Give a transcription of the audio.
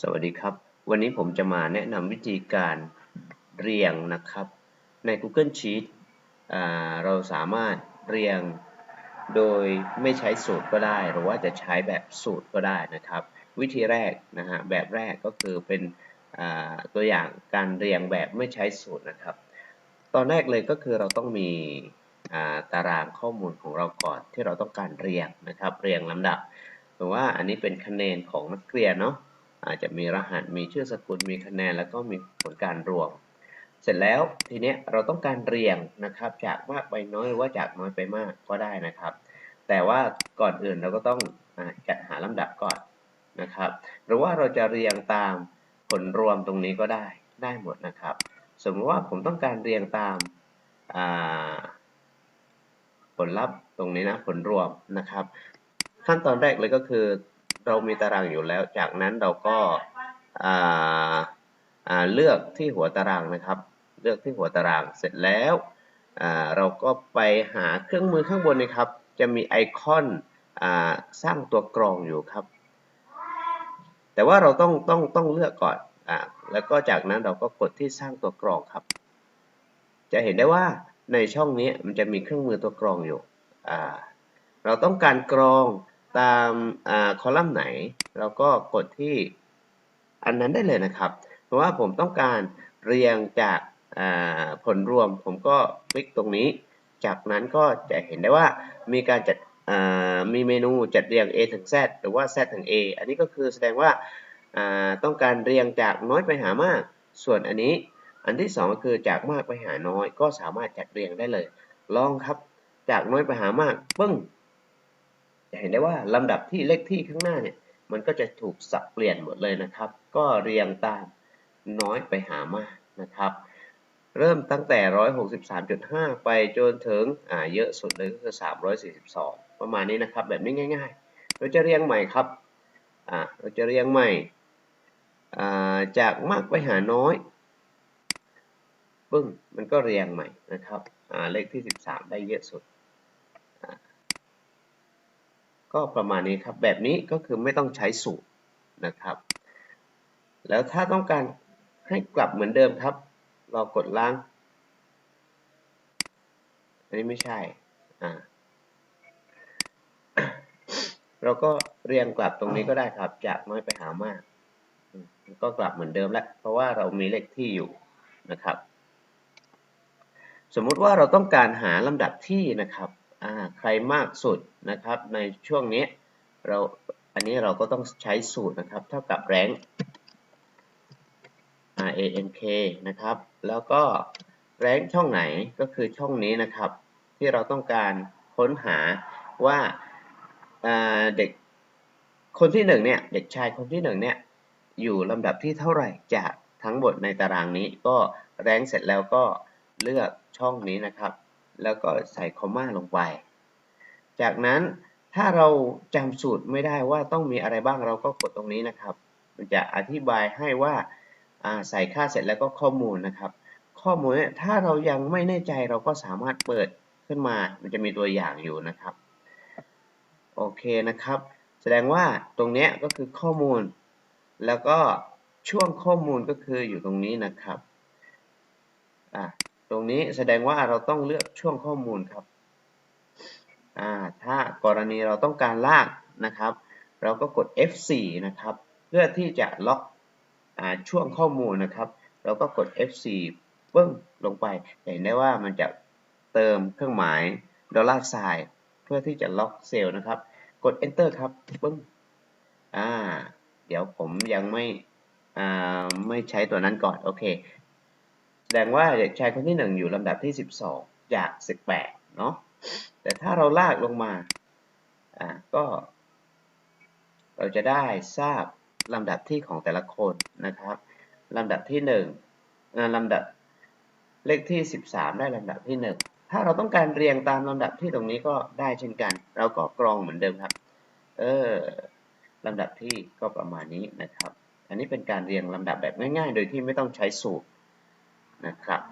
สวัสดีครับ วันนี้ผมจะมาแนะนำวิธีการเรียงนะครับ ใน Google Sheet เราสามารถเรียงโดยไม่ใช้สูตรก็ได้ หรือว่าจะใช้แบบสูตรก็ได้นะครับ วิธีแรกนะฮะแบบแรกก็คือเป็นตัวอย่างการเรียงแบบไม่ใช้สูตรนะครับ ตอนแรกเลยก็คือเราต้องมีตารางข้อมูลของเราก่อนที่เราต้องการเรียงนะครับ เรียงลำดับหรือว่าอันนี้เป็นคะแนนของนักเรียนเนาะ อาจจะมีรหัสมีชื่อสกุลมีคะแนน แล้วก็มีผลการรวม เสร็จแล้วทีเนี้ยเราต้องการเรียงนะครับ จากมากไปน้อยหรือว่าจากน้อยไปมากก็ได้นะครับ แต่ว่าก่อนอื่นเราก็ต้องอจัดหาลำดับก่อนนะครับ หรือว่าเราจะเรียงตามผลรวมตรงนี้ก็ได้ได้หมดนะครับ สมมติว่าผมต้องการเรียงตามผลลัพธ์ตรงนี้นะผลรวมนะครับ ขั้นตอนแรกเลยก็คือ เรามีตารางอยู่แล้ว จากนั้นเราก็เลือกที่หัวตารางนะครับ เลือกที่หัวตารางเสร็จแล้วเราก็ไปหาเครื่องมือข้างบนนะครับ จะมีไอคอนสร้างตัวกรองอยู่ครับ แต่ว่าเราต้องต้องต้องเลือกก่อนอแล้วก็จากนั้นเราก็กดที่สร้างตัวกรองครับ จะเห็นได้ว่าในช่องนี้มันจะมีเครื่องมือตัวกรองอยู่เราต้องการกรอง ตามคอลัมน์ไหน เราก็กดที่อันนั้นได้เลยนะครับ เพราะว่าผมต้องการเรียงจากผลรวม ผมก็คลิกตรงนี้ จากนั้นก็จะเห็นได้ว่ามีการจัดมีเมนูจัดเรียง A ถึง Z หรือว่า Z ถึง A อันนี้ก็คือแสดงว่าต้องการเรียงจากน้อยไปหามาก ส่วนอันนี้อันที่ 2 ก็คือจากมากไปหาน้อยก็สามารถจัดเรียงได้เลย ลองครับ จากน้อยไปหามากปึ้ง จะเห็นได้ว่าลำดับที่เลขที่ข้างหน้าเนี่ยมันก็จะถูกสับเปลี่ยนหมดเลยนะครับ ก็เรียงตามน้อยไปหามากนะครับ เริ่มตั้งแต่ 163.5 ไปจนถึงอ่าเยอะสุดเลยก็คือ 342 ประมาณนี้นะครับ แบบนี้ง่าย ๆ เราจะเรียงใหม่ครับอ่าเราจะเรียงใหม่อ่าจากมากไปหาน้อยปึ้งมันก็เรียงใหม่นะครับอ่าเลขที่ 13 ได้เยอะสุด ก็ประมาณนี้ครับแบบนี้ก็คือไม่ต้องใช้สูตรนะครับ แล้วถ้าต้องการให้กลับเหมือนเดิมครับ เรากดล้าง อันนี้ไม่ใช่อ่าเราก็เรียงกลับตรงนี้ก็ได้ครับ จากน้อยไปหามาก ก็กลับเหมือนเดิมแล้ว เพราะว่าเรามีเลขที่อยู่นะครับ สมมุติว่าเราต้องการหาลำดับที่นะครับ ใครมากสุดนะครับในช่วงนี้เราอันนี้เราก็ต้องใช้สูตรนะครับ เท่ากับแรง rank นะครับ แล้วก็แรงช่องไหนก็คือช่องนี้นะครับ ที่เราต้องการค้นหาว่าเด็กคนที่หนึ่งเนี่ยเด็กชายคนที่หนึ่งเนี่ยอยู่ลำดับที่เท่าไหร่จากทั้งหมดในตารางนี้ก็แรงเสร็จแล้วก็เลือกช่องนี้นะครับ แล้วก็ใส่คอมมาลงไป จากนั้นถ้าเราจำสูตรไม่ได้ว่าต้องมีอะไรบ้างเราก็กดตรงนี้นะครับ มันจะอธิบายให้ว่าใส่ค่าเสร็จแล้วก็ข้อมูลนะครับ ข้อมูลถ้าเรายังไม่แน่ใจเราก็สามารถเปิดขึ้นมา มันจะมีตัวอย่างอยู่นะครับ โอเคนะครับ แสดงว่าตรงนี้ก็คือข้อมูล แล้วก็ช่วงข้อมูลก็คืออยู่ตรงนี้นะครับอ่า ตรงนี้แสดงว่าเราต้องเลือกช่วงข้อมูลครับถ้ากรณีเราต้องการลากนะครับ เราก็กด F4 นะครับ เพื่อที่จะล็อกอช่วงข้อมูลนะครับ เราก็กด F4 ปึ้งลงไป เห็นได้ว่ามันจะเติมเครื่องหมายดอลลาร์ไซน์เพื่อที่จะล็อกเซลล์นะครับ กด Enter ครับปึ้งอ่า เดี๋ยวผมยังไม่อ่าไม่ใช้ตัวนั้นก่อน โอเค แสดงว่าเด็กชายคนที่ 1 อยู่ลำดับที่ 12 จาก 18 เนาะแต่ถ้าเราลากลงมาอ่าก็ เราจะได้ทราบลำดับที่ของแต่ละคนนะครับลำดับที่1ลำดับเลขที่ 13 ได้ลำดับที่ 1 ถ้าเราต้องการเรียงตามลำดับที่ตรงนี้ก็ได้เช่นกัน เราก็กรองเหมือนเดิมครับ เออลำดับที่ก็ประมาณนี้นะครับ อันนี้เป็นการเรียงลำดับแบบง่าย ๆ โดยที่ไม่ต้องใช้สูตร นะครับ